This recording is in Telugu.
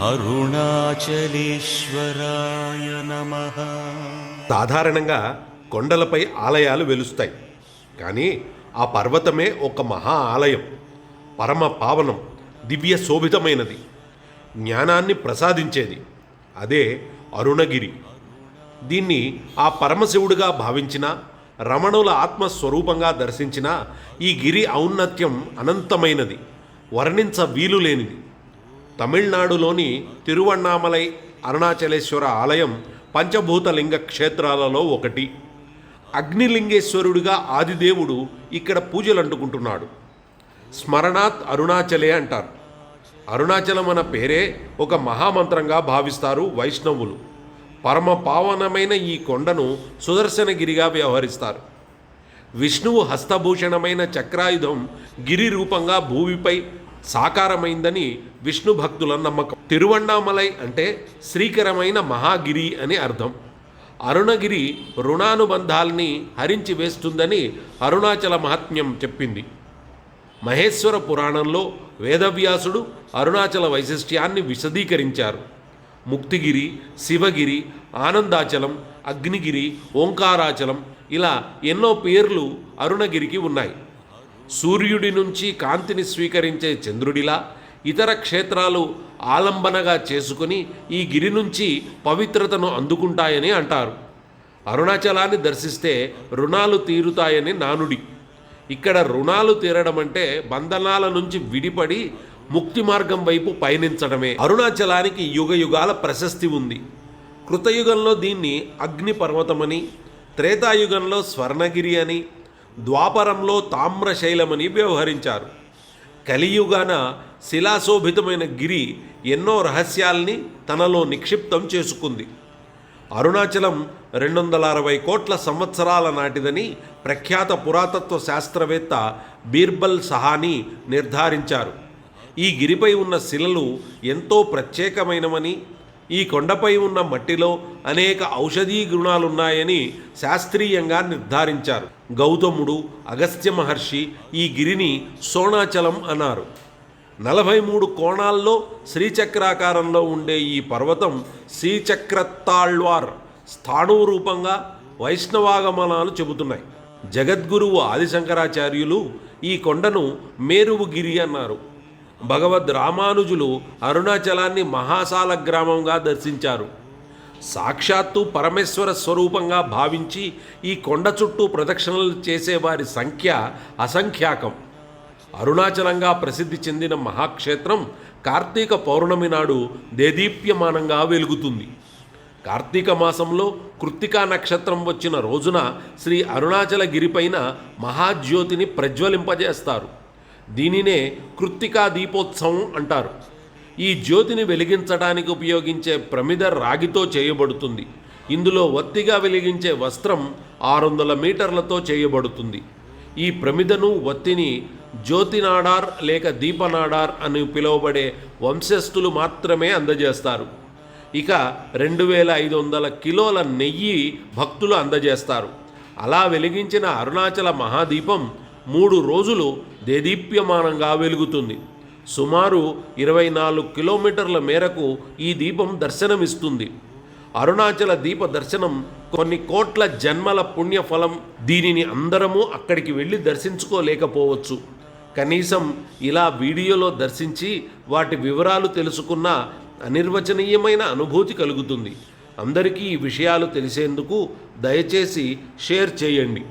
అరుణాచలేశ్వరాయ నమ. సాధారణంగా కొండలపై ఆలయాలు వెలుస్తాయి. కానీ ఆ పర్వతమే ఒక మహా ఆలయం. పరమ పావనం దివ్య శోభితమైనది. జ్ఞానాన్ని ప్రసాదించేది. అదే అరుణగిరి. దీన్ని ఆ పరమశివుడిగా భావించిన రమణుల ఆత్మస్వరూపంగా దర్శించిన ఈ గిరి ఔన్నత్యం అనంతమైనది. వర్ణించ వీలు లేనిది తమిళనాడులోని తిరువణ్ణామలై అరుణాచలేశ్వర ఆలయం పంచభూతలింగ క్షేత్రాలలో ఒకటి. అగ్నిలింగేశ్వరుడిగా ఆదిదేవుడు ఇక్కడ పూజలు అంటుకుంటున్నాడు స్మరణాత్ అరుణాచలే అంటారు. అరుణాచలం అన్న పేరే ఒక మహామంత్రంగా భావిస్తారు వైష్ణవులు. పరమ పావనమైన ఈ కొండను సుదర్శనగిరిగా వ్యవహరిస్తారు. విష్ణువు హస్తభూషణమైన చక్రాయుధం గిరి రూపంగా భూమిపై సాకారమైందని విష్ణు భక్తుల నమ్మకం. తిరువణ్ణామలై అంటే శ్రీకరమైన మహాగిరి అని అర్థం. అరుణగిరి రుణానుబంధాల్ని హరించి వేస్తుందని అరుణాచల మహాత్మ్యం చెప్పింది. మహేశ్వర పురాణంలో వేదవ్యాసుడు అరుణాచల వైశిష్ట్యాన్ని విశదీకరించారు. ముక్తిగిరి శివగిరి ఆనందాచలం అగ్నిగిరి ఓంకారాచలం ఇలా ఎన్నో పేర్లు అరుణగిరికి ఉన్నాయి. సూర్యుడి నుంచి కాంతిని స్వీకరించే చంద్రుడిలా ఇతర క్షేత్రాలు ఆలంబనగా చేసుకుని ఈ గిరి నుంచి పవిత్రతను అందుకుంటాయని అంటారు. అరుణాచలాన్ని దర్శిస్తే రుణాలు తీరుతాయని నానుడి. ఇక్కడ రుణాలు తీరడం అంటే బంధనాల నుంచి విడిపడి ముక్తి మార్గం వైపు పయనించడమే. అరుణాచలానికి యుగ యుగాల ప్రశస్తి ఉంది. కృతయుగంలో దీన్ని అగ్ని పర్వతమని త్రేతాయుగంలో స్వర్ణగిరి అని ద్వాపరంలో తామ్రశైలమని వ్యవహరించారు. కలియుగాన శిలాశోభితమైన గిరి ఎన్నో రహస్యాల్ని తనలో నిక్షిప్తం చేసుకుంది. అరుణాచలం రెండు వందల అరవై కోట్ల సంవత్సరాల నాటిదని ప్రఖ్యాత పురాతత్వ శాస్త్రవేత్త బీర్బల్ సహాని నిర్ధారించారు. ఈ గిరిపై ఉన్న శిలలు ఎంతో ప్రత్యేకమైనవని ఈ కొండపై ఉన్న మట్టిలో అనేక ఔషధీ గుణాలున్నాయని శాస్త్రీయంగా నిర్ధారించారు. గౌతముడు అగస్త్య మహర్షి ఈ గిరిని సోణాచలం అన్నారు. నలభై మూడు కోణాల్లో శ్రీచక్రాకారంలో ఉండే ఈ పర్వతం శ్రీచక్రత్తాళ్వార్ స్థాణువు రూపంగా వైష్ణవాగమనాలు చెబుతున్నాయి. జగద్గురువు ఆదిశంకరాచార్యులు ఈ కొండను మేరువుగిరి అన్నారు. భగవద్ రామానుజులు అరుణాచలాన్ని మహాసాల గ్రామంగా దర్శించారు. సాక్షాత్తు పరమేశ్వర స్వరూపంగా భావించి ఈ కొండ చుట్టూ ప్రదక్షిణలు చేసేవారి సంఖ్య అసంఖ్యాకం. అరుణాచలంగా ప్రసిద్ధి చెందిన మహాక్షేత్రం కార్తీక పౌర్ణమి నాడు దేదీప్యమానంగా వెలుగుతుంది. కార్తీక మాసంలో కృత్తికా నక్షత్రం వచ్చిన రోజున శ్రీ అరుణాచల గిరిపైన మహాజ్యోతిని ప్రజ్వలింపజేస్తారు. దీనినే కృత్తికా దీపోత్సవం అంటారు. ఈ జ్యోతిని వెలిగించడానికి ఉపయోగించే ప్రమిద రాగితో చేయబడుతుంది. ఇందులో వత్తిగా వెలిగించే వస్త్రం ఆరు వందల మీటర్లతో చేయబడుతుంది. ఈ ప్రమిదను వత్తిని జ్యోతినాడార్ లేక దీపనాడార్ అని పిలువబడే వంశస్థులు మాత్రమే అందజేస్తారు. ఇక రెండు వేల ఐదు వందల కిలోల నెయ్యి భక్తులు అందజేస్తారు. అలా వెలిగించిన అరుణాచల మహాదీపం మూడు రోజులు దేదీప్యమానంగా వెలుగుతుంది. సుమారు ఇరవై నాలుగు కిలోమీటర్ల మేరకు ఈ దీపం దర్శనమిస్తుంది. అరుణాచల దీప దర్శనం కొన్ని కోట్ల జన్మల పుణ్యఫలం దీనిని అందరము అక్కడికి వెళ్ళి దర్శించుకోలేకపోవచ్చు. కనీసం ఇలా వీడియోలో దర్శించి వాటి వివరాలు తెలుసుకున్న అనిర్వచనీయమైన అనుభూతి కలుగుతుంది. అందరికీ ఈ విషయాలు తెలిసేందుకు దయచేసి షేర్ చేయండి.